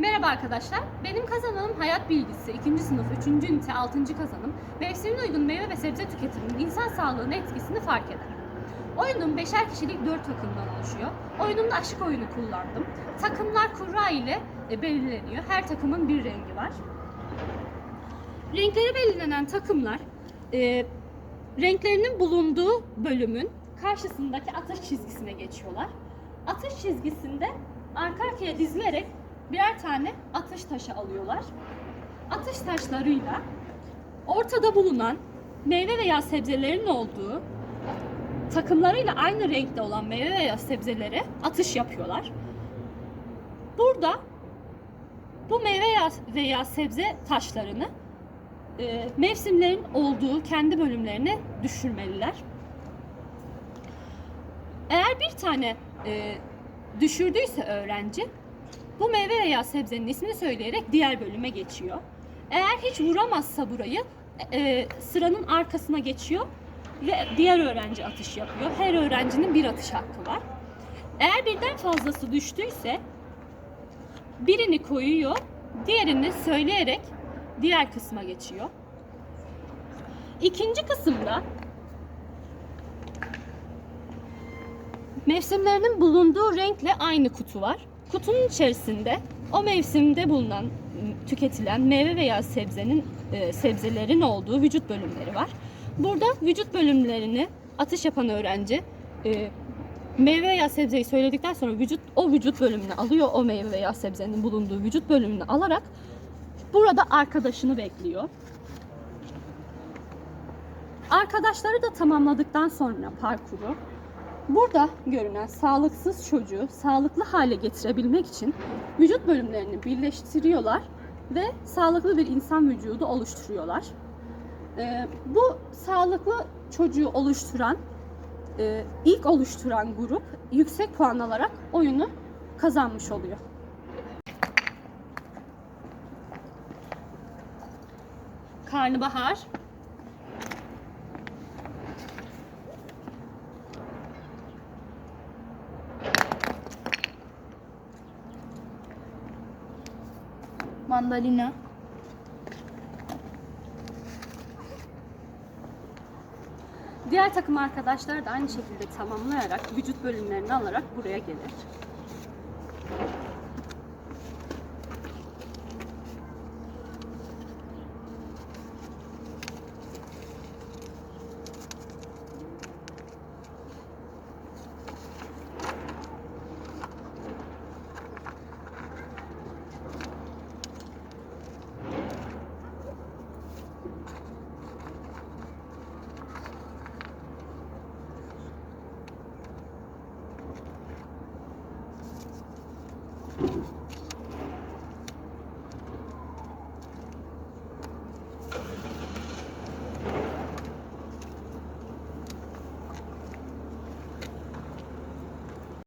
Merhaba arkadaşlar. Benim kazanımım hayat bilgisi 2. sınıf 3. ünite 6. kazanım. Mevsimine uygun meyve ve sebze tüketiminin insan sağlığına etkisini fark eder. Oyunum beşer kişilik 4 takımdan oluşuyor. Oyunumda aşık oyunu kullandım. Takımlar kura ile e, belirleniyor. Her takımın bir rengi var. Renkleri belirlenen takımlar e, renklerinin bulunduğu bölümün karşısındaki atış çizgisine geçiyorlar. Atış çizgisinde arka arkaya dizilerek birer tane atış taşı alıyorlar. Atış taşlarıyla ortada bulunan meyve veya sebzelerin olduğu takımlarıyla aynı renkte olan meyve veya sebzelere atış yapıyorlar. Burada bu meyve veya- sebze taşlarını e, mevsimlerin olduğu kendi bölümlerine düşürmeliler. Eğer bir tane e, düşürdüyse öğrenci bu meyve veya sebzenin ismini söyleyerek diğer bölüme geçiyor. Eğer hiç vuramazsa burayı e, sıranın arkasına geçiyor ve diğer öğrenci atış yapıyor. Her öğrencinin bir atış hakkı var. Eğer birden fazlası düştüyse birini koyuyor, diğerini söyleyerek diğer kısma geçiyor. İkinci kısımda mevsimlerinin bulunduğu renkle aynı kutu var. Kutunun içerisinde o mevsimde bulunan tüketilen meyve veya sebzenin e, sebzelerin olduğu vücut bölümleri var. Burada vücut bölümlerini atış yapan öğrenci e, meyve veya sebzeyi söyledikten sonra vücut o vücut bölümünü alıyor. O meyve veya sebzenin bulunduğu vücut bölümünü alarak burada arkadaşını bekliyor. Arkadaşları da tamamladıktan sonra parkuru burada görünen sağlıksız çocuğu sağlıklı hale getirebilmek için vücut bölümlerini birleştiriyorlar ve sağlıklı bir insan vücudu oluşturuyorlar. Ee, bu sağlıklı çocuğu oluşturan, e, ilk oluşturan grup yüksek puan alarak oyunu kazanmış oluyor. Karnabahar, Mandalina. Diğer takım arkadaşlar da aynı şekilde tamamlayarak vücut bölümlerini alarak buraya gelir.